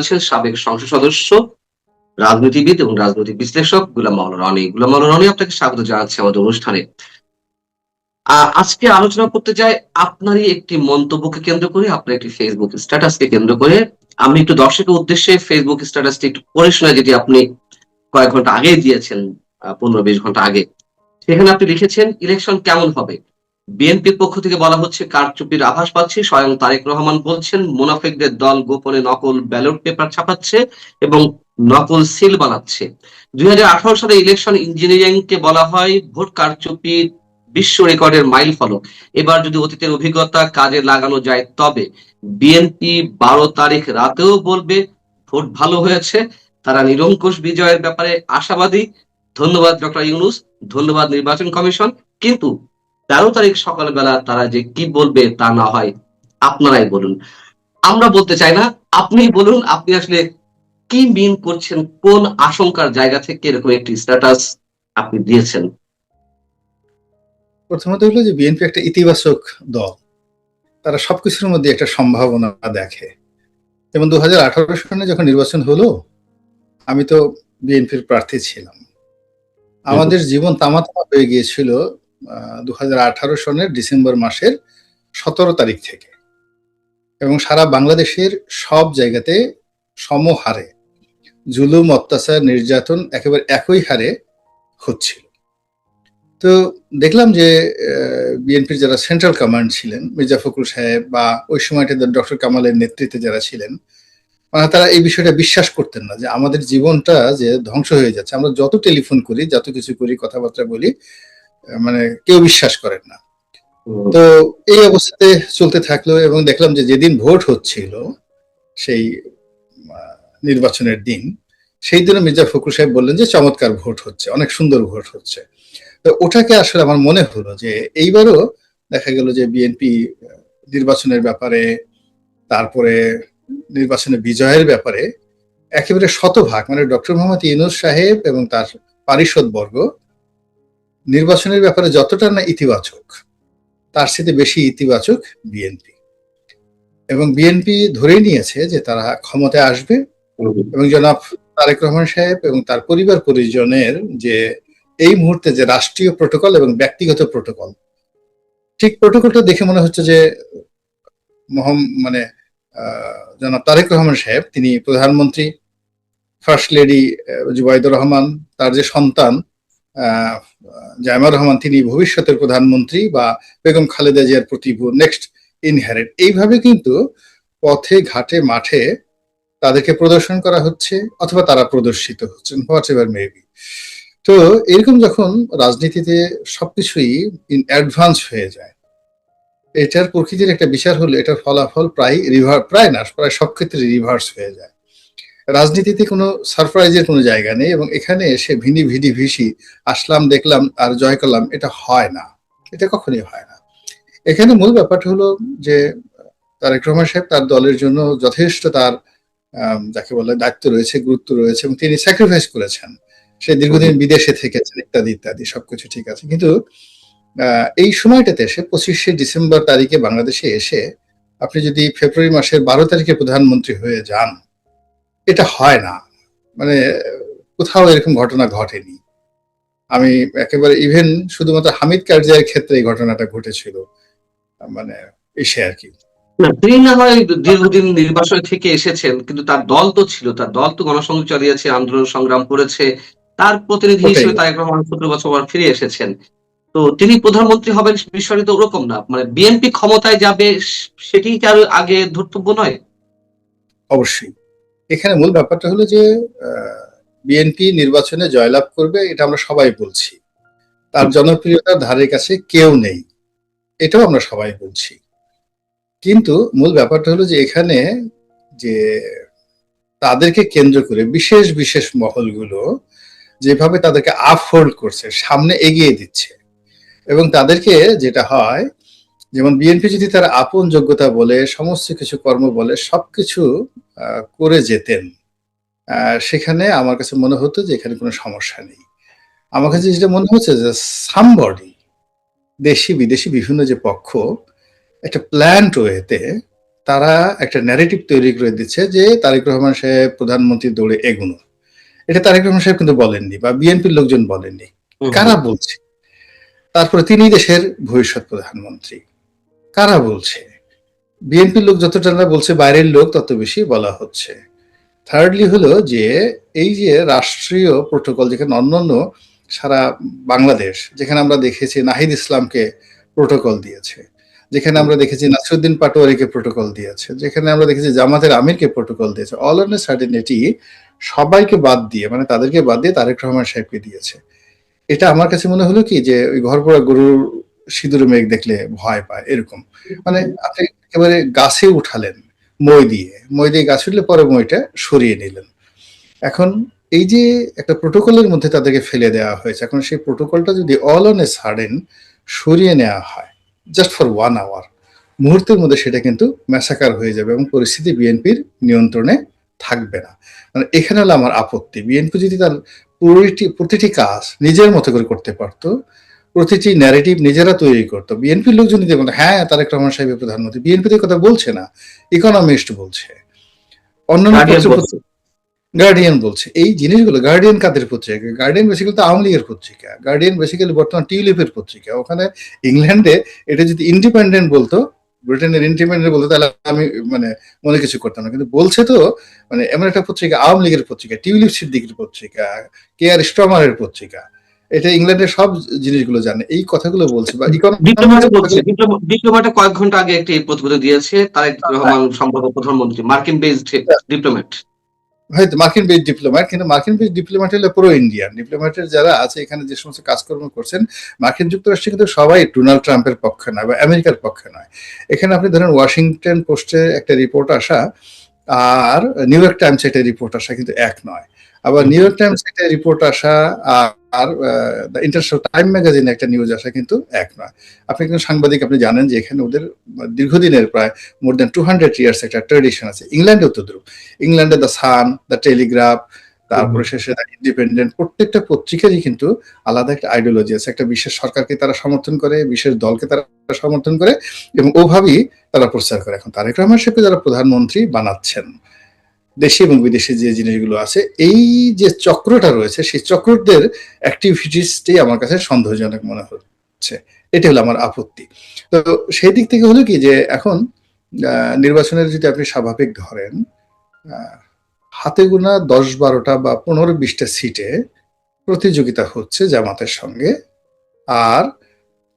আছেন সাবেক সংসদ সদস্য, রাজনীতিবিদ এবং রাজনৈতিক বিশ্লেষক গুলাম মাওলানা রনি। গুলাম মাওলানা রনি, আপনাকে স্বাগত জানাচ্ছি আমাদের অনুষ্ঠানে। আজকে আলোচনা করতে চাই আপনারই একটি মন্তব্যকে কেন্দ্র করে, আপনার একটি ফেসবুক স্ট্যাটাসকে কেন্দ্র করে। আমি একটু দর্শকের উদ্দেশ্যে ফেসবুক স্ট্যাটাসটি একটু পড়ে শোনা যেটি আপনি কয়েক ঘণ্টা আগে দিয়েছেন পনেরো, বিশ ঘণ্টা আগে। সেখানে আপনি লিখেছেন, ইলেকশন কেমন হবে? বিএনপির পক্ষ থেকে বলা হচ্ছে, কারচুপির আভাস পাচ্ছি। স্বয়ং তারেক রহমান বলছেন, মুনাফিকদের দল গোপনে নকল ব্যালট পেপার ছাপাচ্ছে এবং নকল সিল বানাচ্ছে। দুই হাজার আঠারো সালে ইলেকশন ইঞ্জিনিয়ারিং কে বলা হয়, ভোট কারচুপি বিশ্ব রেকর্ডের মাইল ফলক। এবার যদি অতীতের অভিজ্ঞতা কাজে লাগানো যায়, তবে বিএনপি বারো তারিখ রাতেও বলবে, ভোট ভালো হয়েছে। তারা নিরঙ্কুশ বিজয়ের ব্যাপারে আশাবাদী। ধন্যবাদ ডক্টর ইউনুস। ধন্যবাদ নির্বাচন কমিশন। কিন্তু তেরো তারিখ সকালবেলা তারা যে কি বলবে তা না হয় আপনারাই বলুন। আমরা বলতে চাই না আপনি বলুন আপনি আসলে কি মিন করছেন কোন আশঙ্কার জায়গা থেকে এরকম একটি স্ট্যাটাস আপনি দিয়েছেন? প্রথমত হলো যে বিএনপি একটা ইতিবাচক দল। তারা সবকিছুর মধ্যে একটা সম্ভাবনা দেখে। যেমন দু হাজার আঠারো সনে যখন নির্বাচন হলো আমি তো বিএনপির প্রার্থী ছিলাম। আমাদের জীবন তামাতামা হয়ে গিয়েছিল দু হাজার আঠারো সনের ডিসেম্বর মাসের সতেরো তারিখ থেকে। এবং সারা বাংলাদেশের সব জায়গাতে সমহারে জুলুম, অত্যাচার, নির্যাতন একেবারে একই হারে হচ্ছিল। তো দেখলাম যে বিএনপির যারা সেন্ট্রাল কমান্ড ছিলেন, মির্জা ফখরুল সাহেব বা ওই সময়টা ডক্টর কামালের নেতৃত্বে যারা ছিলেন মানে তারা এই বিষয়টা বিশ্বাস করতেন না যে আমাদের জীবনটা যে ধ্বংস হয়ে যাচ্ছে। আমরা যত টেলিফোন করি, যত কিছু করি, কথাবার্তা বলি মানে কেউ বিশ্বাস করেন না। তো এই অবস্থাতে চলতে থাকল এবং দেখলাম যে যেদিন ভোট হচ্ছিল সেই নির্বাচনের দিন সেই দিনে মির্জা ফখরুল সাহেব বললেন যে চমৎকার ভোট হচ্ছে অনেক সুন্দর ভোট হচ্ছে। তো ওটাকে আসলে আমার মনে হলো যে এইবারও দেখা গেল যে বিএনপি নির্বাচনের ব্যাপারে তারপরে নির্বাচনে বিজয়ের ব্যাপারে একেবারে শতভাগ মানে ডক্টর মোহাম্মদ ইউনুস সাহেব এবং তার পারিষদ বর্গ নির্বাচনের ব্যাপারে যতটা না ইতিবাচক তার সাথে বেশি ইতিবাচক বিএনপি। এবং বিএনপি ধরেই নিয়েছে যে তারা ক্ষমতায় আসবে এবং জনাব তারেক রহমান সাহেব এবং তার পরিবার পরিজনের যে এই মুহূর্তে যে রাষ্ট্রীয় প্রোটোকল এবং ব্যক্তিগত প্রোটোকল ঠিক প্রোটোকলটা দেখে মনে হচ্ছে যে মহম মানে জনাব তারেক রহমান সাহেব তিনি প্রধানমন্ত্রী ফার্স্ট লেডি জুবাইদুর রহমান তার যে সন্তান আহ, জায়মা রহমান, তিনি ভবিষ্যতের প্রধানমন্ত্রী বা বেগম খালেদা জিয়ার প্রতি নেক্সট ইনহেরিট এইভাবে কিন্তু পথে, ঘাটে, মাঠে তাদেরকে প্রদর্শন করা হচ্ছে অথবা তারা প্রদর্শিত হচ্ছেন, হোয়াট এভার মেবি তো এরকম যখন রাজনীতিতে সবকিছুই অ্যাডভান্স হয়ে যায়, এটার প্রকৃতির একটা বিচার হলো এটার ফলাফল প্রায় রিভার প্রায় না, প্রায় সব ক্ষেত্রে রিভার্স হয়ে যায়। রাজনীতিতে কোনো সারপ্রাইজের কোনো জায়গা নেই এবং এখানে এসে ভিনি ভিডি ভিসি, আসলাম, দেখলাম আর জয় করলাম, এটা হয় না। এটা কখনোই হয় না। এখানে মূল ব্যাপারটা হলো যে, তারেক রহমান সাহেব তার দলের জন্য যথেষ্ট তার যাকে বলে দায়িত্ব রয়েছে, গুরুত্ব রয়েছে এবং তিনি স্যাক্রিফাইস করেছেন। সে দীর্ঘদিন বিদেশে থেকেছেন, ইত্যাদি ইত্যাদি, সবকিছু ঠিক আছে। কিন্তু এই সময়টাতে এসে পঁচিশে ডিসেম্বর তারিখে বাংলাদেশে এসে আপনি যদি ফেব্রুয়ারি মাসের বারো তারিখে প্রধানমন্ত্রী হয়ে যান এটা হয় না। মানে কোথাও এরকম ঘটনা ঘটেনি। আমি একেবারে ইভেন শুধুমাত্র হামিদ কারজাইয়ের ক্ষেত্রে এই ঘটনাটা ঘটেছিল। মানে এসে আর কি। না তিনি না হয় দীর্ঘদিন নির্বাচন থেকে এসেছেন কিন্তু তার দল তো ছিল। তার দল তো গণসংযোগ চালিয়েছে আন্দোলন সংগ্রাম করেছে। তার প্রতিনিধি। হিসেবে তারেক রহমান সতেরো বছর পর ফিরে এসেছেন। তো তিনি প্রধানমন্ত্রী হবেন বিষয়টি তো ওরকম না। মানে বিএনপি ক্ষমতায় যাবে সেটি কি আর আগে ধর্তব্য নয়? অবশ্যই। এখানে মূল ব্যাপারটা হলো যে বিএনপি নির্বাচনে জয়লাভ করবে, এটা আমরা সবাই বলছি। তার জনপ্রিয়তার ধারে কাছে কেউ নেই, এটাও আমরা সবাই বলছি। কিন্তু মূল ব্যাপারটা হলো যে, এখানে যে তাদেরকে কেন্দ্র করে বিশেষ বিশেষ মহলগুলো যেভাবে তাদেরকে আপহোল্ড করছে, সামনে এগিয়ে দিচ্ছে এবং তাদেরকে যেটা হয় যেমন বিএনপি যদি তার আপন যোগ্যতা বলে সমস্ত কিছু কর্ম বলে সবকিছু করে যেতেন। সেখানে আমার কাছে মনে হতো যে এখানে কোনো সমস্যা নেই। আমার কাছে যেটা মনে হচ্ছে যে সামবডি দেশি বিদেশি বিভিন্ন যে পক্ষ একটা প্ল্যান্ট ওয়েতে তারা একটা ন্যারেটিভ তৈরি করে দিচ্ছে যে তারেক রহমান সাহেব প্রধানমন্ত্রী দৌড়ে এগুনো। এটা তারেক রহমান সাহেব কিন্তু বলেননি বা বিএনপির লোকজন বলেননি। কারা বলছে? তারপরে তিনি দেশের ভবিষ্যৎ প্রধানমন্ত্রী। কারা বলছে? বিএনপির লোক যতটা বলছে, বাইরের লোক তত বেশি বলা হচ্ছে। থার্ডলি হলো যে, এই যে রাষ্ট্রীয় প্রোটোকল যেখানে অন্যান্য সারা বাংলাদেশ, যেখানে আমরা দেখেছি নাহিদ ইসলামকে প্রোটোকল দিয়েছে, যেখানে আমরা দেখেছি নাসরুদ্দিন পাটোয়ারিকে প্রোটোকল দিয়েছে, যেখানে আমরা দেখেছি জামাতের আমিরকে প্রোটোকল দিয়েছে। অল অন সার্টিনিটি সবাইকে বাদ দিয়ে মানে তাদেরকে বাদ দিয়ে তারেক রহমান সাহেবকে দিয়েছে। এটা আমার কাছে মনে হলো কি যে, ওই ঘর পড়া গরুর সিঁদুর মেঘ দেখলে ভয় পায় এরকম। মানে আপনি একেবারে গাছে উঠালেন মই দিয়ে। মই দিয়ে গাছ উঠলে পরে মইটা সরিয়ে নিলেন। এখন এই যে একটা প্রোটোকলের মধ্যে তাদেরকে ফেলে দেওয়া হয়েছে এখন সেই প্রোটোকলটা যদি অল অন এ সাডেন সরিয়ে নেওয়া হয় জাস্ট ফর ওয়ান আওয়ার মুহূর্তের মধ্যে সেটা কিন্তু ম্যাসাকার হয়ে যাবে এবং পরিস্থিতি বিএনপির নিয়ন্ত্রণে থাকবে না। মানে এখানে হলো আমার আপত্তি। বিএনপি যদি তার প্রতিটি প্রতিটি কাজ নিজের মতো করে করতে পারতো প্রতিটি ন্যারেটিভ নিজেরা তৈরি করতো। বিএনপির লোকজন যদি বলতো হ্যাঁ তারেক রহমান সাহেবের প্রধানমন্ত্রী। বিএনপি তো কথা বলছে না ইকোনমিস্ট বলছে। অন্যান্য। গার্ডিয়ান বলছে। এই জিনিসগুলো গার্ডিয়ান কাদের পত্রিকা? গার্ডিয়ান বেসিক্যালি তো আওয়ামী লীগের পত্রিকা। গার্ডিয়ান বেসিক্যালি বর্তমান টিউলিপের পত্রিকা। ওখানে ইংল্যান্ডে এটা যদি ইন্ডিপেন্ডেন্ট বলতো ব্রিটেনের ইন্ডিপেন্ডেন্ট বলতো তাহলে আমি মানে মনে কিছু করতাম না। কিন্তু বলছে তো মানে এমন একটা পত্রিকা আওয়ামী লীগের পত্রিকা টিউলিপ সিদ্দিকের পত্রিকা কে আর স্ট্রমারের পত্রিকা। এটা ইংল্যান্ডের সব জিনিসগুলো জানে এই কথাগুলো বলছে বা ডিপ্লোম্যাট কয়েক ঘণ্টা আগে একটি প্রতিবেদন দিয়েছে তারেক রহমান সম্ভবত প্রধানমন্ত্রী মার্কিন বেসড ডিপ্লোম্যাট হয়তো মার্কিন বেস ডিপ্লোম্যাট কিন্তু মার্কিন বেস ডিপ্লোম্যাট হলে পুরো ইন্ডিয়ান ডিপ্লোম্যাটের যারা আছে এখানে যে সমস্ত কাজকর্ম করছেন মার্কিন যুক্তরাষ্ট্রে কিন্তু সবাই ডোনাল্ড ট্রাম্পের পক্ষে নয় বা আমেরিকার পক্ষে নয়। এখানে আপনি ধরেন ওয়াশিংটন পোস্টে একটা রিপোর্ট আসা আর নিউ ইয়র্ক টাইমস একটা রিপোর্ট আসা কিন্তু এক নয়। আবার নিউ ইয়র্ক টাইমস একটা রিপোর্ট আসা আর ইন্টারন্যাশনাল টাইম ম্যাগাজিনে একটা নিউজ আসা কিন্তু এক নয়। আপনি একজন সাংবাদিক আপনি জানেন যে এখানে ওদের দীর্ঘদিনের প্রায় more than two hundred years একটা ট্রেডিশন আছে। ইংল্যান্ডেও তো দ্রুপ ইংল্যান্ডে দ্য সান দ্য টেলিগ্রাফ তারপরে শেষে দ্য ইন্ডিপেন্ডেন্ট প্রত্যেকটা পত্রিকারই কিন্তু আলাদা একটা আইডিওলজি আছে। একটা বিশেষ সরকারকে তারা সমর্থন করে বিশেষ দলকে তারা সমর্থন করে এবং ওভাবেই তারা প্রচার করে। এখন তারেক রহমান সাহেবকে যারা প্রধানমন্ত্রী বানাচ্ছেন দেশি এবং বিদেশে যে জিনিসগুলো আছে, এই যে চক্রটা রয়েছে, সেই চক্রদের অ্যাক্টিভিটিসটাই আমার কাছে সন্দেহজনক মনে হচ্ছে। এটা হলো আমার আপত্তি। তো সেই দিক থেকে হলো কি যে, এখন নির্বাচনের যদি আপনি স্বাভাবিক ধরেন হাতে গোনা দশ বারোটা বা পনেরো বিশটা সিটে প্রতিযোগিতা হচ্ছে জামাতের সঙ্গে, আর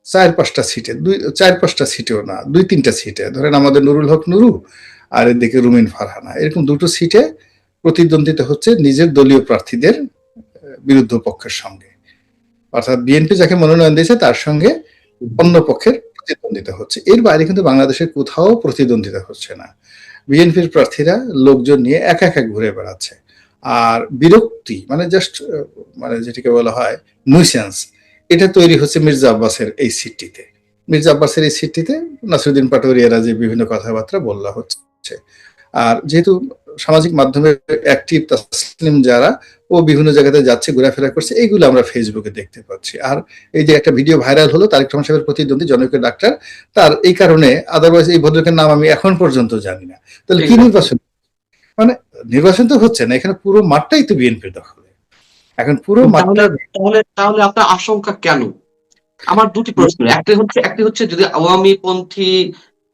চার পাঁচটা সিটে, দুই চার পাঁচটা সিটেও না দুই তিনটা সিটে। ধরেন আমাদের নুরুল হক নুরু আর এদিকে রুমিন ফারহানা। এরকম দুটো সিটে প্রতিদ্বন্দ্বিতা হচ্ছে নিজের দলীয় প্রার্থীদের বিরুদ্ধ পক্ষের সঙ্গে। অর্থাৎ বিএনপি যাকে মনোনয়ন দিয়েছে তার সঙ্গে অন্য পক্ষের প্রতিদ্বন্দ্বিতা হচ্ছে। এর বাইরে কিন্তু বাংলাদেশের কোথাও প্রতিদ্বন্দ্বিতা হচ্ছে না। বিএনপির প্রার্থীরা লোকজন নিয়ে একা একা ঘুরে বেড়াচ্ছে। আর বিরক্তি মানে জাস্ট মানে যেটিকে বলা হয় নুইসেন্স এটা তৈরি হচ্ছে মির্জা আব্বাসের এই সিটটিতে। মির্জা আব্বাসের এই সিটটিতে নাসিরুদ্দিন পাটোরিয়ারা যে বিভিন্ন কথাবার্তা বললা হচ্ছে। আর যেহেতু সামাজিক মাধ্যমে অ্যাক্টিভ তাসলিম যারা ও বিভিন্ন জায়গাতে যাচ্ছে ঘোরাফেরা করছে এইগুলো আমরা ফেসবুকে দেখতে পাচ্ছি। আর এই যে একটা ভিডিও ভাইরাল হলো তারেক রহমান সাহেবের প্রতিদ্বন্দ্বী জনৈক ডাক্তার তার এই কারণে আদারওয়াইজ এই ভদ্রলোকের নাম আমি এখন পর্যন্ত জানি না। তাহলে কি নির্বাচন? মানে নির্বাচন তো হচ্ছে না এখানে পুরো মাঠটাই তো বিএনপির দখলে। এখন পুরো মাঠটা তাহলে তাহলে আপনার আশঙ্কা কেন? আমার দুটি প্রশ্ন একটি হচ্ছে একটি হচ্ছে যদি আওয়ামী পন্থী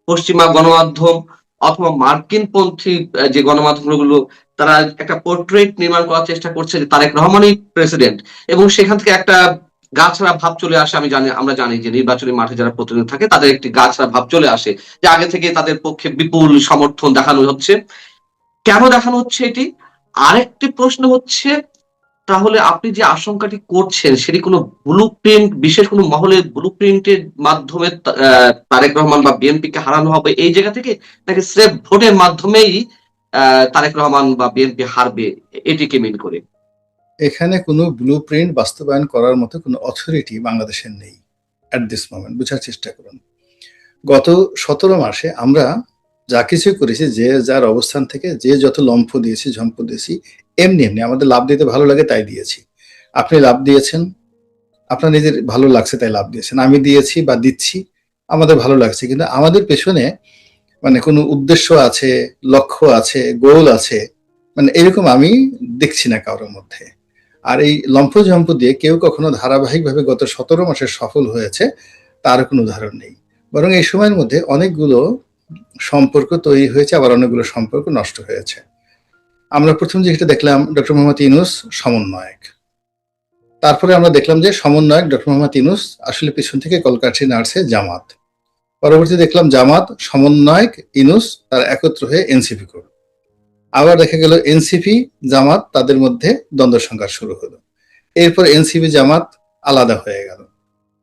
পশ্চিমা গণমাধ্যম অথবা মার্কিন পন্থী আহ, যে গণমাধ্যমগুলো তারা একটা পোর্ট্রেট নির্মাণ করার চেষ্টা করছে যে তারেক রহমানই প্রেসিডেন্ট এবং সেখান থেকে একটা গাছড়া ভাব চলে আসে আমি জানি আমরা জানি যে নির্বাচনী মাঠে যারা প্রতিনিধি থাকে তাদের একটি গাছরা ভাব চলে আসে যে আগে থেকে তাদের পক্ষে বিপুল সমর্থন দেখানো হচ্ছে। কেন দেখানো হচ্ছে এটি? আরেকটি প্রশ্ন হচ্ছে তাহলে আপনি যে আশঙ্কাটি করছেন, সেটি কোনো ব্লু প্রিন্ট বিশেষ কোনো মহলের ব্লু প্রিন্টের মাধ্যমে তারেক রহমান বা বিএনপি কে হারানো হবে এই জায়গা থেকে? নাকি স্রেফ ভোটের মাধ্যমেই তারেক রহমান বা বিএনপি হারবে? এটিকে মিন করে। এখানে কোনো ব্লু প্রিন্ট বাস্তবায়ন করার মতো কোনো অথরিটি বাংলাদেশের নেই অ্যাট দিস মোমেন্ট বোঝার চেষ্টা করুন। গত সতেরো মাসে আমরা যা কিছু করেছি, যে যার অবস্থান থেকে যে যত লম্ফ দিয়েছি ঝম্প দিয়েছি এমনি এমনি আমাদের লাভ দিতে ভালো লাগে, তাই দিয়েছি। আপনি লাভ দিয়েছেন, আপনার নিজের ভালো লাগছে তাই লাভ দিয়েছেন। আমি দিয়েছি বা দিচ্ছি, আমাদের ভালো লাগছে, কিন্তু আমাদের পেছনে মানে কোনো উদ্দেশ্য আছে, লক্ষ্য আছে গোল আছে মানে এরকম আমি দেখছি না কারোর মধ্যে। আর এই লম্ফঝম্প দিয়ে কেউ কখনো ধারাবাহিকভাবে গত সতেরো মাসে সফল হয়েছে, তার কোনো উদাহরণ নেই। বরং এই সময়ের মধ্যে অনেকগুলো সম্পর্ক তৈরি হয়েছে, আবার অনেকগুলো সম্পর্ক নষ্ট হয়েছে। আমরা প্রথম যেটা দেখলাম ডক্টর মোহাম্মদ ইউনুস সমন্বয়ক। তারপরে আমরা দেখলাম যে সমন্বয়ক ডক্টর মোহাম্মদ ইউনুস আসলে পিছন থেকে কলকাঠি নাড়ছে জামাত। পরবর্তী দেখলাম জামাত সমন্বয়ক ইনুস তার একত্র হয়ে এনসিপি করল। আবার দেখা গেল এনসিপি জামাত তাদের মধ্যে দ্বন্দ্ব সংঘাত শুরু হলো। এরপর এনসিপি জামাত আলাদা হয়ে গেল।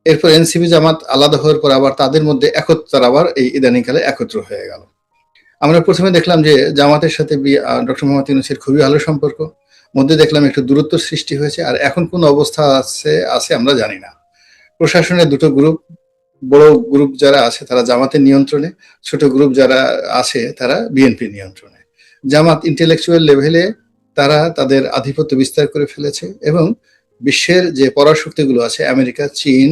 এরপর এনসিপি জামাত আলাদা হওয়ার পর আবার তাদের মধ্যে একত্র আবার এই ইদানিংকালে একত্র হয়ে গেল। আমরা প্রথমে দেখলাম যে জামাতের সাথে ডক্টর মোহাম্মদ ইউনুসের খুবই ভালো সম্পর্ক। মধ্যে দেখলাম একটু দূরত্ব সৃষ্টি হয়েছে, আর এখন কোন অবস্থা আছে আছে আমরা জানি না। প্রশাসনের দুটো গ্রুপ বড় গ্রুপ যারা আছে তারা জামাতের নিয়ন্ত্রণে, ছোট গ্রুপ যারা আছে তারা বিএনপি নিয়ন্ত্রণে। জামাত ইন্টেলেকচুয়াল লেভেলে তারা তাদের আধিপত্য বিস্তার করে ফেলেছে এবং বিশ্বের যে পরাশক্তিগুলো আছে, আমেরিকা, চীন,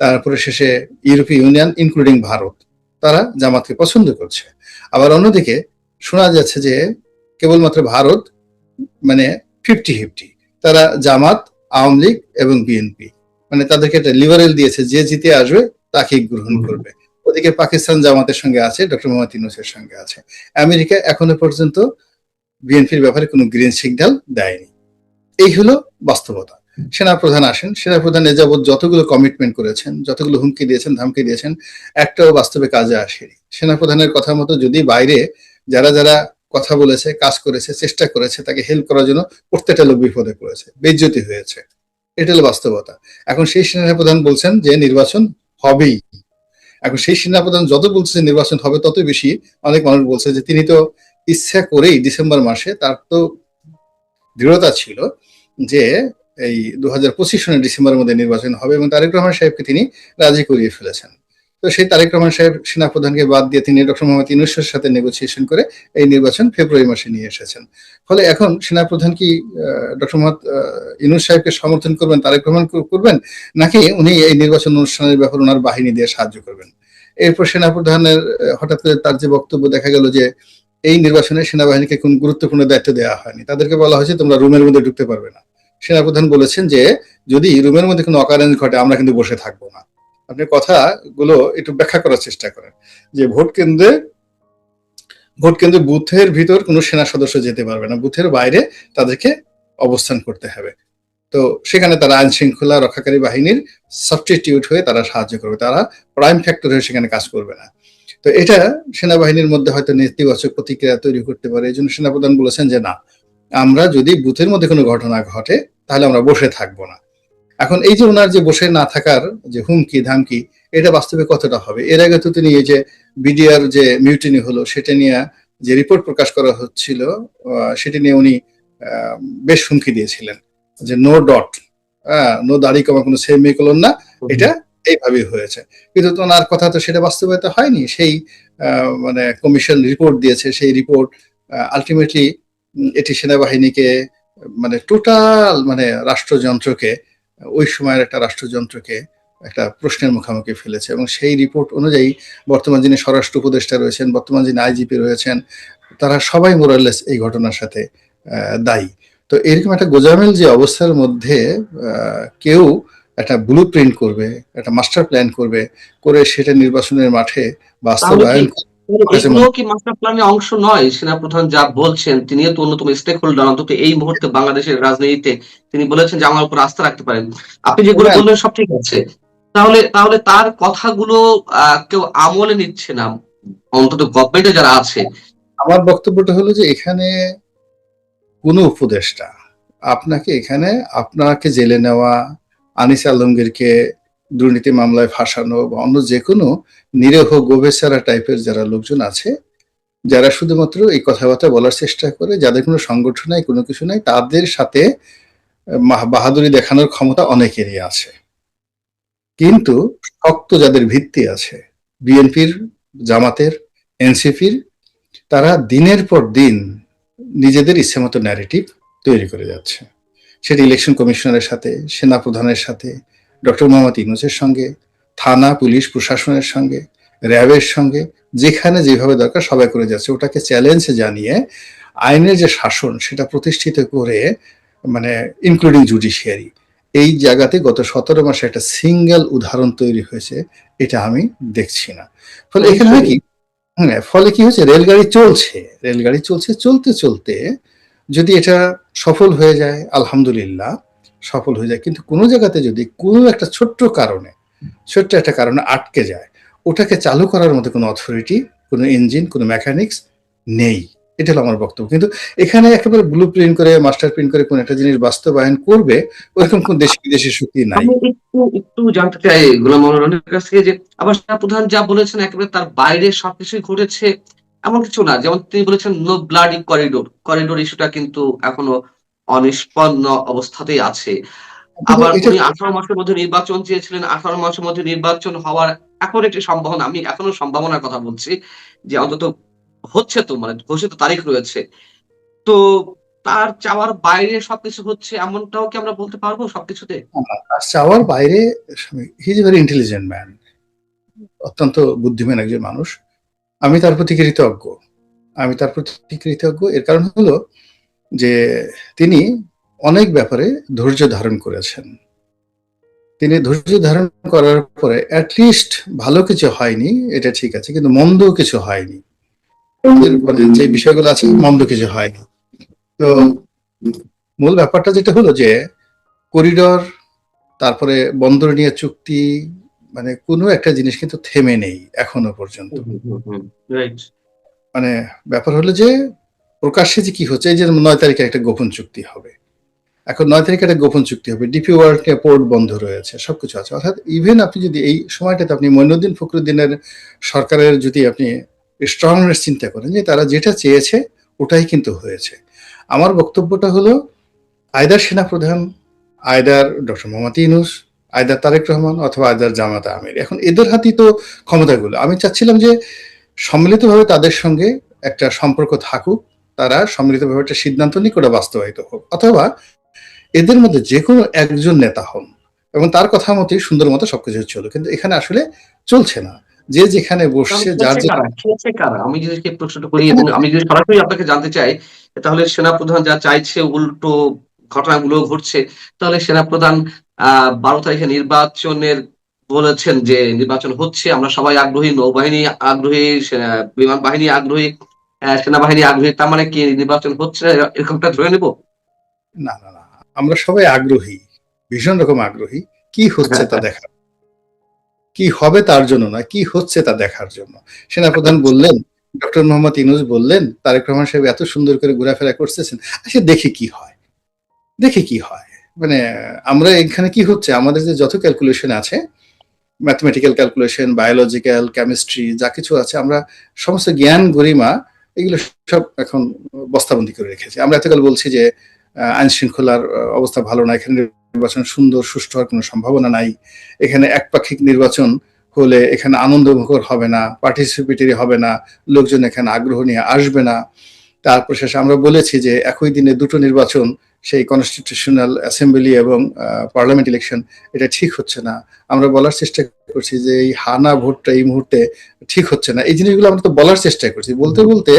তারপরে শেষে ইউরোপীয় ইউনিয়ন ইনক্লুডিং ভারত, তারা জামাতকে পছন্দ করছে। আবার অন্যদিকে শোনা যাচ্ছে যে কেবলমাত্র ভারত মানে ফিফটি ফিফটি তারা জামাত আওয়ামী লীগ এবং বিএনপি মানে তাদেরকে একটা লিবারেল দিয়েছে যে জিতে আসবে তাকে গ্রহণ করবে। ওদিকে পাকিস্তান জামাতের সঙ্গে আছে ডক্টর মোহাম্মদ ইউনুসের সঙ্গে আছে। আমেরিকা এখনও পর্যন্ত বিএনপির ব্যাপারে কোনো গ্রিন সিগন্যাল দেয়নি। এই হলো বাস্তবতা। সেনাপ্রধান আসেন। সেনাপ্রধান এ যাবৎ যতগুলো কমিটমেন্ট করেছেন, যতগুলো হুমকি দিয়েছেন, ধামকি দিয়েছেন, একটাও বাস্তবে কাজে আসেনি। সেনাপ্রধানের কথা মতো যদি বাইরে যারা যারা কথা বলেছে, কাজ করেছে, চেষ্টা করেছে, তাকে হেল্প করার জন্য প্রত্যেকটা লোক বিপদে পড়েছে, বেজ্জতি হয়েছে। এটা হলো বাস্তবতা। এখন সেই সেনাপ্রধান বলছেন যে নির্বাচন হবেই। এখন সেই সেনাপ্রধান যত বলছে নির্বাচন হবে তত বেশি অনেক মানুষ বলছে যে তিনি তো ইচ্ছা করেই ডিসেম্বর মাসে তার তো দৃঢ়তা ছিল যে এই দু হাজার পঁচিশ সনের ডিসেম্বরের মধ্যে নির্বাচন হবে এবং তারেক রহমান সাহেবকে তিনি রাজি করিয়ে ফেলেছেন। তো সেই তারেক রহমান সাহেব সেনাপ্রধানকে বাদ দিয়ে তিনি ডক্টর মোহাম্মদ ইউনুসের সাথে নেগোসিয়েশন করে এই নির্বাচন ফেব্রুয়ারি মাসে নিয়ে এসেছেন। ফলে এখন সেনাপ্রধান কি ডক্টর মোহাম্মদ ইউনুস সাহেবকে সমর্থন করবেন, তারেক রহমান করবেন? নাকি উনি এই নির্বাচন অনুষ্ঠানের ব্যাপারে ওনার বাহিনী দিয়ে সাহায্য করবেন? এরপর সেনাপ্রধানের হঠাৎ করে তার যে বক্তব্য দেখা গেল যে এই নির্বাচনে সেনাবাহিনীকে কোন গুরুত্বপূর্ণ দায়িত্ব দেওয়া হয়নি, তাদেরকে বলা হয়েছে তোমরা রুমের মধ্যে ঢুকতে পারবে না। সেনাপ্রধান বলেছেন যে, যদি রুমের মধ্যে কোনো অকারেন্স ঘটে, আমরা কিন্তু বসে থাকব না। আপনি কথাগুলো একটু ব্যাখ্যা করার চেষ্টা করেন যে, ভোট কেন্দ্রে ভোট কেন্দ্রে বুথের ভিতর কোনো সেনা সদস্য যেতে পারবে না। বুথের বাইরে তাদেরকে অবস্থান করতে হবে। তো সেখানে তারা আইন শৃঙ্খলা রক্ষাকারী বাহিনীর সাবস্টিটিউট হয়ে তারা সাহায্য করবে। তারা প্রাইম ফ্যাক্টর হয়ে সেখানে কাজ করবে না। তো এটা সেনাবাহিনীর মধ্যে হয়তো নেতিবাচক প্রতিক্রিয়া তৈরি করতে পারে। এই জন্য সেনাপ্রধান বলেছেন যে, না, আমরা যদি বুথের মধ্যে কোনো ঘটনা ঘটে তাহলে আমরা বসে থাকব না। এখন এই যে ওনার যে বসে না থাকার যে হুমকি, ধামকি, এটা বাস্তবে কতটা হবে? এর আগে তো তিনি এই যে বিডিআর যে মিউটিনি হলো, সেটা নিয়ে যে রিপোর্ট প্রকাশ করা হচ্ছিল সেটা নিয়ে উনি বেশ হুমকি দিয়েছিলেন যে নো ডট নো দাড়ি কমা, কোনো সেমিকলন না, এটা এইভাবেই হয়েছে। কিন্তু ওনার কথা তো সেটা বাস্তবায়িত হয়নি। সেই মানে কমিশন রিপোর্ট দিয়েছে, সেই রিপোর্ট আলটিমেটলি এটি সেনাবাহিনীকে মানে টোটাল মানে রাষ্ট্রযন্ত্রকে ওই সময়ের একটা রাষ্ট্রযন্ত্রকে একটা প্রশ্নের মুখোমুখি ফেলেছে এবং সেই রিপোর্ট অনুযায়ী বর্তমান যিনি স্বরাষ্ট্র উপদেষ্টা রয়েছেন বর্তমান যিনি আইজিপি রয়েছেন তারা সবাই মোরালেস এই ঘটনার সাথে দায়ী। তো এরকম একটা গোজামেল যে অবস্থার মধ্যে কেউ একটা ব্লু প্রিন্ট করবে একটা মাস্টার প্ল্যান করবে করে সেটা নির্বাচনের মাঠে বাস্তবায়ন এগুলো কি মাস্টার প্ল্যানের অংশ নয়? সেনাপ্রধান যা বলছেন তিনিও তো অন্যতম স্টেক হোল্ডার অন্তত এই মুহূর্তে বাংলাদেশের রাজনীতিতে তিনি বলেছেন যে আমার উপর আস্থা রাখতে পারেন। আপনি যেগুলো বললেন সব ঠিক আছে। তাহলে তাহলে তার কথাগুলো কেউ আমলে নিচ্ছে না? অন্তত গভর্নমেন্টে যারা আছে। আমার বক্তব্যটা হলো যে এখানে কোন উপদেষ্টা আপনাকে এখানে আপনাকে জেলে নেওয়া আনিস আলমগীরকে দুর্নীতি মামলায় ফাঁসানো বা অন্য যে কোনো নিরীহ গোবেচারা টাইপের যারা লোকজন আছে, যারা শুধুমাত্র এই কথাবার্তা বলার চেষ্টা করে, যাদের কোনো সংগঠন নাই, কোনো কিছু নাই, তাদের সাথে বাহাদুরি দেখানোর ক্ষমতা অনেকেরই আছে। কিন্তু শক্ত যাদের ভিত্তি আছে, বিএনপির, জামাতের, এনসিপির, তারা দিনের পর দিন নিজেদের ইচ্ছেমতো ন্যারেটিভ তৈরি করে যাচ্ছে। সেটি ইলেকশন কমিশনারের সাথে সেনা প্রধানের সাথে ডক্টর মোহাম্মদ ইউনুসের সঙ্গে, থানা, পুলিশ, প্রশাসনের সঙ্গে, র্যাবের সঙ্গে, যেখানে যেভাবে দরকার সবাই করে যাচ্ছে। ওটাকে চ্যালেঞ্জ জানিয়ে আইনের যে শাসন, সেটা প্রতিষ্ঠিত করে মানে ইনক্লুডিং জুডিশিয়ারি এই জায়গাতে গত সতেরো মাসে একটা সিঙ্গেল উদাহরণ তৈরি হয়েছে, এটা আমি দেখছি না। ফলে এখানে হয় কি? হ্যাঁ ফলে কি হচ্ছে রেলগাড়ি চলছে। রেলগাড়ি চলছে, চলতে চলতে যদি এটা সফল হয়ে যায়, আলহামদুলিল্লাহ সফল হয়ে যায়। কিন্তু কোনো জায়গাতে যদি কোনো একটা ছোট্ট কারণে, ছোট্ট একটা কারণে আটকে যায়, ওটাকে চালু করার মতো কোনো অথরিটি কোনো ইঞ্জিন কোনো মেকানিক্স নেই। এটা হলো আমার বক্তব্য। কিন্তু এখানে একেবারে ব্লু প্রিন্ট করে মাস্টার প্রিন্ট করে কোন একটা জিনিস বাস্তবায়ন করবে, ওরকম কোন দেশি বিদেশে শক্তি নাই। একটু একটু জানতে চাই গোলাম মনোরণের কাছ থেকে যে, আবার সেনাপ্রধান যা বলেছেন, একেবারে তার বাইরে সবকিছুই ঘটেছে, এমন কিছু না। যেমন তিনি বলেছেন নো ব্লাডি করিডোর করিডোর ইস্যুটা কিন্তু এখনও অনিষ্পন্ন অবস্থাতেই আছে। আবার উনি আঠারো মাসের মধ্যে নির্বাচন চেয়েছিলেন। আঠারো মাসের মধ্যে নির্বাচন হওয়ার এখন একটি সম্ভাবনা আমি এখনও সম্ভাবনার কথা বলছি যে অন্তত হচ্ছে তো মানে ঘোষিত তারিখ রয়েছে। তো তার চাওয়ার বাইরে সবকিছু হচ্ছে এমনটাও কি আমরা বলতে পারব সবকিছুতে? চাওয়ার বাইরে he is very intelligent man অত্যন্ত বুদ্ধিমান একজন মানুষ। আমি তার প্রতি কৃতজ্ঞ। আমি তার প্রতি কৃতজ্ঞ এর কারণ হলো যে তিনি অনেক ব্যাপারে ধৈর্য ধারণ করেছেন। তিনি ধৈর্য ধারণ করার পরে অ্যাটলিস্ট ভালো কিছু হয়নি এটা ঠিক আছে কিন্তু মন্দ কিছু হয়নি। যে বিষয়গুলো আছে মন্দ কিছু হয়নি। তো মূল ব্যাপারটা যেটা হলো যে করিডর তারপরে বন্দর নিয়ে চুক্তি মানে কোনো একটা জিনিস কিন্তু থেমে নেই এখনও পর্যন্ত। মানে ব্যাপার হলো যে প্রকাশ্যে যে কি হচ্ছে, এই যে নয় তারিখে একটা গোপন চুক্তি হবে। এখন নয় তারিখে একটা গোপন চুক্তি হবে ডিপি ওয়ার্ল্ড পোর্ট বন্ধ রয়েছে, সবকিছু আছে। অর্থাৎ ইভেন আপনি যদি এই সময়টাতে আপনি মইনুদ্দিন ফখরুদ্দিনের সরকারের যদি আপনি স্ট্রংনেস চিন্তা করেন যে তারা যেটা চেয়েছে, ওটাই কিন্তু হয়েছে। আমার বক্তব্যটা হলো, আয়দার সেনাপ্রধান, either doctor Mohammad Yunus, either Tarique Rahman অথবা আয়দার জামাতা আমির। এখন এদের হাতেই তো ক্ষমতাগুলো। আমি চাচ্ছিলাম যে সম্মিলিতভাবে তাদের সঙ্গে একটা সম্পর্ক থাকুক তারা সম্মিলিতভাবে একটা সিদ্ধান্ত নিক ওটা বাস্তবায়িত হোক। অথবা এদের মধ্যে যে কোনো একজন নেতা হন এবং তার কথা মতোই সুন্দর মতো সবকিছু চলুক। কিন্তু এখানে আসলে চলছে না। যে যেখানে বসছে যার যে আমি যদি প্রশ্নটা করি এবং আমি যদি সরাসরি আপনাকে জানতে চাই তাহলে সেনাপ্রধান যা চাইছে উল্টো ঘটনাগুলো ঘটছে তাহলে সেনাপ্রধান আহ বারো তারিখে নির্বাচনের বলেছেন যে নির্বাচন হচ্ছে। আমরা সবাই আগ্রহী নৌবাহিনী আগ্রহী বিমান বাহিনী আগ্রহী। সেনাবাহিনী আগ্রহী, তার মানে কি নির্বাচন হচ্ছে? এরকমটা ধরে নেব? না না না। আমরা সবাই আগ্রহী, ভীষণ রকম আগ্রহী। কি হচ্ছে তা দেখার। কি হবে তার জন্য না কি হচ্ছে তা দেখার জন্য। সেনাপ্রধান বললেন, ডক্টর মোহাম্মদ ইনুজ বললেন, তারেক রহমান সাহেব এত সুন্দর করে ঘোরাফেরা করতেছেন আচ্ছা দেখে কি হয়। দেখে কি হয়। মানে আমরা এখানে কি হচ্ছে? আমাদের যে যত ক্যালকুলেশন আছে ম্যাথমেটিক্যাল ক্যালকুলেশন বায়োলজিক্যাল কেমিস্ট্রি যা কিছু আছে, আমরা সমস্ত জ্ঞান গরিমা এগুলো সব এখন বস্তাবন্দি করে রেখেছে। আমরা এতকাল বলছি যে আইন শৃঙ্খলার অবস্থা ভালো না, এখানে নির্বাচন সুন্দর, সুষ্ঠু হওয়ার কোনো সম্ভাবনা নাই। এখানে একপাক্ষিক নির্বাচন হলে এখানে আনন্দমুখর হবে না পার্টিসিপেটরি হবে না, লোকজন এখানে আগ্রহ নিয়ে আসবে না। তারপর শেষে আমরা বলেছি যে, একই দিনে দুটো নির্বাচন, সেই কনস্টিটিউশনাল অ্যাসেম্বলি এবং পার্লামেন্ট ইলেকশন এটা ঠিক হচ্ছে না। আমরা বলার চেষ্টা করছি যে এই হানা ভোটটা এই মুহূর্তে ঠিক হচ্ছে না। এই জিনিসগুলো আমরা তো বলার চেষ্টা করছি। বলতে বলতে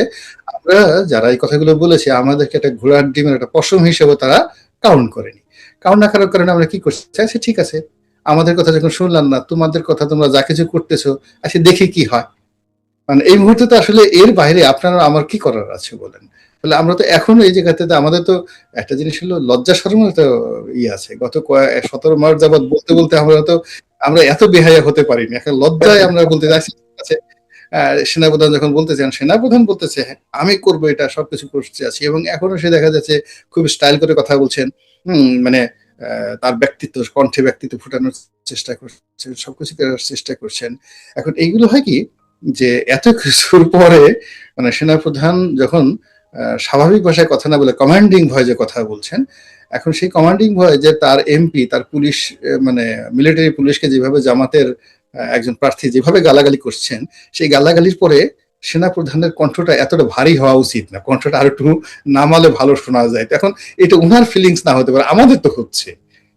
আমরা যারা এই কথাগুলো বলেছি, আমাদেরকে একটা ঘোড়ার ডিমের একটা পশম হিসেবে তারা কাউন্ট করেনি। কাউন্ট না করার কারণে আমরা কি করছি? আচ্ছা ঠিক আছে। আমাদের কথা যখন শুনলাম না, তোমাদের কথা তোমরা যা কিছু করতেছো আচ্ছা দেখি কি হয়। মানে এই মুহূর্তে তো আসলে এর বাইরে আপনারা আমার কি করার আছে বলেন? তাহলে আমরা তো এখনও এই জায়গাতে আমাদের তো একটা জিনিস হলো লজ্জা শর্মের তো ইয়ে আছে। গত কয়েক, সতেরো মার্চ যাবৎ বলতে বলতে আমরা তো আমরা এত বেহায়া হতে পারিনি। এখন লজ্জায় আমরা বলতে আছে? সেনাপ্রধান যখন বলতেছেন সেনাপ্রধান বলতেছে "হ্যাঁ, আমি করব এটা সবকিছু করতে আছি। এবং এখনও সে দেখা যাচ্ছে খুব স্টাইল করে কথা বলছেন মানে তার ব্যক্তিত্ব কণ্ঠে ব্যক্তিত্ব ফুটানোর চেষ্টা করছেন সবকিছু করার চেষ্টা করছেন। এখন এইগুলো হয় কি যে এত কিছুর পরে মানে সেনাপ্রধান যখন স্বাভাবিক ভাষায় কথা না বলে কমান্ডিং ভয়েজে কথা বলছেন এখন সেই কমান্ডিং ভয় যে তার এমপি তার পুলিশ মানে মিলিটারি পুলিশকে যেভাবে জামাতের একজন প্রার্থী যেভাবে গালাগালি করছেন সেই গালাগালির পরে সেনাপ্রধানের কণ্ঠটা এতটা ভারী হওয়া উচিত না। কণ্ঠটা আর একটু নামালে ভালো শোনা যায়। তো এখন এটা ওনার ফিলিংস না হতে পারে আমাদের তো হচ্ছে।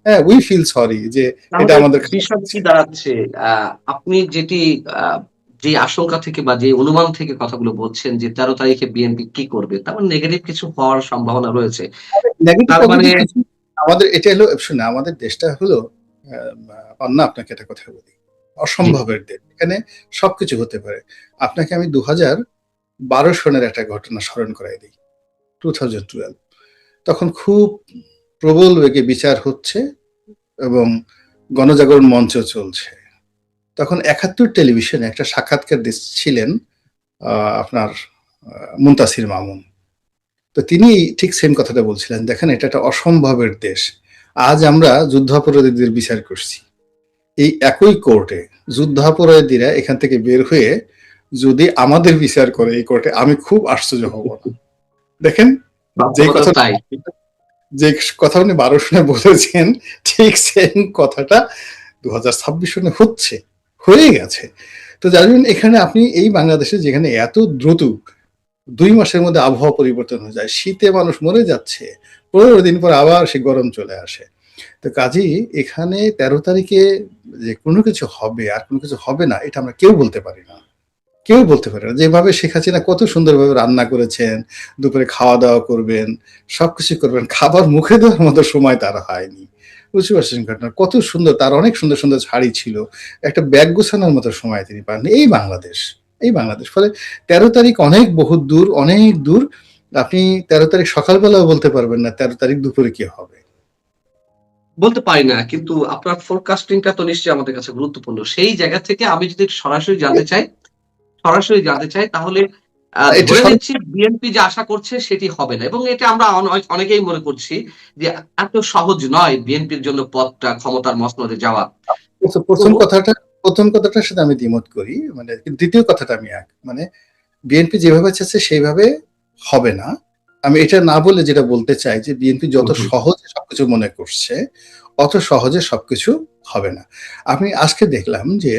হ্যাঁ উই ফিল সরি যে এটা আমাদের বিষয় কি দাঁড়াচ্ছে? আপনি যেটি যে আশঙ্কা থেকে বা যে অনুমান থেকে কথাগুলো বলছেন যে তেরো তারিখে বিএনপি কি করবে তার মানে নেগেটিভ কিছু হওয়ার সম্ভাবনা রয়েছে। মানে- আমাদের এটা হলো শুনে আমাদের দেশটা হলো অন্য আপনাকে একটা কথা বলি। অসম্ভবের দেশ। এখানে সবকিছু হতে পারে। আপনাকে আমি দু হাজার বারো সনের একটা ঘটনা স্মরণ করাই দিই। টু থাউজেন্ড টুয়েলভ তখন খুব প্রবল বেগে বিচার হচ্ছে এবং গণজাগরণ মঞ্চ চলছে। তখন একাত্তর টেলিভিশনে একটা সাক্ষাৎকার দিচ্ছিলেন আহ, আপনার মুনতাসির মামুন। তো তিনি ঠিক সেম কথাটা বলছিলেন দেখেন এটা একটা অসম্ভবের দেশ। আজ আমরা যুদ্ধাপরাধীদের বিচার করছি। এই একই কোর্টে যুদ্ধাপরাধীরা এখান থেকে বের হয়ে যদি আমাদের বিচার করে এই কোর্টে আমি খুব আশ্চর্য হব না। দেখেন যে কথা- যে কথা উনি বারো শুনে বলেছেন ঠিক সেম কথাটা দু হাজার ছাব্বিশ সনে হচ্ছে। হয়ে গেছে। তো জন্য এখানে আপনি এই বাংলাদেশে যেখানে এত দ্রুত দুই মাসের মধ্যে আবহাওয়া পরিবর্তন হয়ে যায়, শীতে মানুষ মরে যাচ্ছে, পনেরো দিন পর আবার সে গরম চলে আসে। তো কাজেই এখানে তেরো তারিখে যে কোনো কিছু হবে আর কোনো কিছু হবে না, এটা আমরা কেউ বলতে পারি না। কেউ বলতে পারে না। যেভাবে শেখ হাসিনা কত সুন্দরভাবে রান্না করেছেন, দুপুরে খাওয়া দাওয়া করবেন, সবকিছু করবেন, খাবার মুখে দেওয়ার মতো সময় তার হয়নি। বুঝতে পারছেন ঘটনা, কত সুন্দর, তার অনেক সুন্দর সুন্দর শাড়ি ছিল। একটা ব্যাগ গোছানোর মতো সময় তিনি পাননি এই বাংলাদেশ এই বাংলাদেশ। ফলে তেরো তারিখ অনেক বহুত দূর, অনেক দূর, আপনি তেরো তারিখ সকালবেলাও বলতে পারবেন না তেরো তারিখ দুপুরে কি হবে। বলতে পারি না, কিন্তু আপনার ফোরকাস্টিংটা তো নিশ্চয়ই আমাদের কাছে গুরুত্বপূর্ণ। সেই জায়গা থেকে আমি যদি সরাসরি জানতে চাই, সরাসরি জানতে চাই, তাহলে বিএনপি যে আশা করছে সেটি হবে না। এবং এটা আমরা অনেকেই মনে করছি যে এত সহজ নয় বিএনপির জন্য পথটা ক্ষমতার মসনদে যাওয়া। প্রথম কথাটা প্রথম কথাটার সাথে আমি দ্বিমত করি মানে দ্বিতীয় কথাটা আমি এক। মানে বিএনপি যেভাবে চাচ্ছে সেইভাবে হবে না। আমি এটা না বলে যেটা বলতে চাই যে বিএনপি যত সহজে সবকিছু মনে করছে অত সহজে সবকিছু হবে না। আমি আজকে দেখলাম যে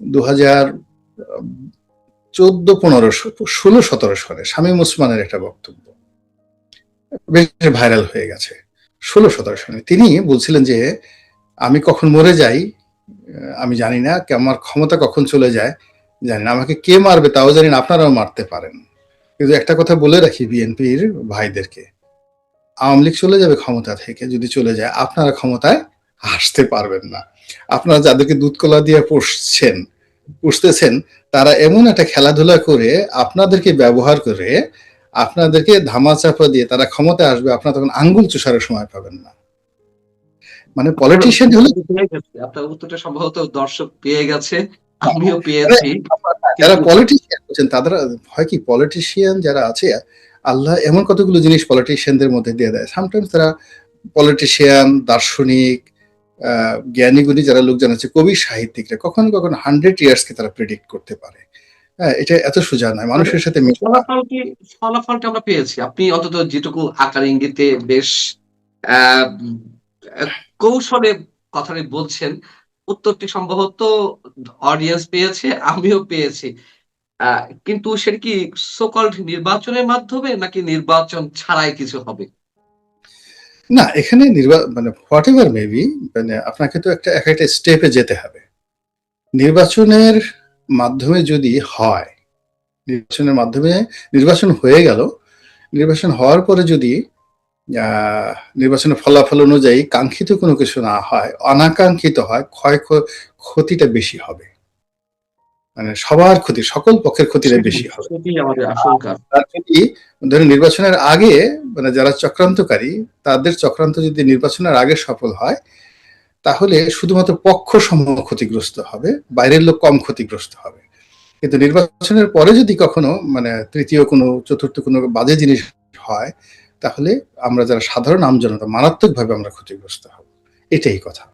দু হাজার চোদ্দ, পনেরো ষোলো, সতেরো সালে শামীম ওসমানের একটা বক্তব্য। বেশ ভাইরাল হয়ে গেছে। ষোলো, সতেরো সালে। তিনি বলছিলেন যে, আমি কখন মরে যাই, আমি জানি না আমার ক্ষমতা কখন চলে যায়, জানি না। আমাকে কে মারবে তাও জানি না, আপনারাও মারতে পারেন। কিন্তু একটা কথা বলে রাখি বিএনপির ভাইদেরকে। আওয়ামী লীগ চলে যাবে ক্ষমতা থেকে, যদি চলে যায়, আপনারা ক্ষমতায় আসতে পারবেন না। আপনারা যাদেরকে দুধ কলা দিয়ে পুষছেন, পুষতেছেন তারা এমন একটা খেলাধুলা করে আপনাদেরকে ব্যবহার করে আপনাদেরকে ধামাচাপা দিয়ে তারা ক্ষমতায় আসবে আপনারা তখন আঙ্গুল চুষারের সময় পাবেন না। মানে পলিটিশিয়ান হলে আপনার উত্তরটা সম্ভবত দর্শক পেয়ে গেছে আমিও পেয়েছি। যারা পলিটিশিয়ান হচ্ছেন তাদের হয় কি পলিটিশিয়ান যারা আছে আল্লাহ এমন কতগুলো জিনিস পলিটিশিয়ানদের মধ্যে দিয়ে দেয়। সামটাইমস তারা পলিটিশিয়ান দার্শনিক জ্ঞানীগুণী যারা লোকজন আছে, কবি, সাহিত্যিকরা, কখনো কখনো হান্ড্রেড ইয়ার্সকে তারা প্রেডিক্ট করতে পারে। হ্যাঁ এটা এত সোজা নয়। মানুষের সাথে ফলাফলটি আমরা পেয়েছি। আপনি অন্তত যেটুকু আকার ইঙ্গিতে বেশ কৌশলে কথাটি বলছেন, উত্তরটি সম্ভবত অডিয়েন্স পেয়েছে, আমিও পেয়েছি। কিন্তু সেটা কি সোকল্ড নির্বাচনের মাধ্যমে নাকি নির্বাচন ছাড়াই কিছু হবে? না, এখানে নির্বাচন মানে হোয়াট এভার মেবি মানে আপনাকে তো একটা এক একটা স্টেপে যেতে হবে। নির্বাচনের মাধ্যমে যদি হয়, নির্বাচনের মাধ্যমে নির্বাচন হয়ে গেল, নির্বাচন হওয়ার পরে যদি নির্বাচনের ফলাফল অনুযায়ী কাঙ্ক্ষিত কোনো কিছু না হয়, অনাকাঙ্ক্ষিত হয় ক্ষয় ক্ষতিটা বেশি হবে। মানে সবার ক্ষতি সকল পক্ষের ক্ষতিটা বেশি হবে। যদি ধরেন নির্বাচনের আগে মানে যারা চক্রান্তকারী তাদের চক্রান্ত যদি নির্বাচনের আগে সফল হয় তাহলে শুধুমাত্র পক্ষ সমূহ ক্ষতিগ্রস্ত হবে বাইরের লোক কম ক্ষতিগ্রস্ত হবে। কিন্তু নির্বাচনের পরে যদি কখনো মানে তৃতীয় কোনো চতুর্থ কোনো বাজে জিনিস হয় তাহলে আমরা যারা সাধারণ আমজনতা মারাত্মকভাবে আমরা ক্ষতিগ্রস্ত হব। এটাই কথা।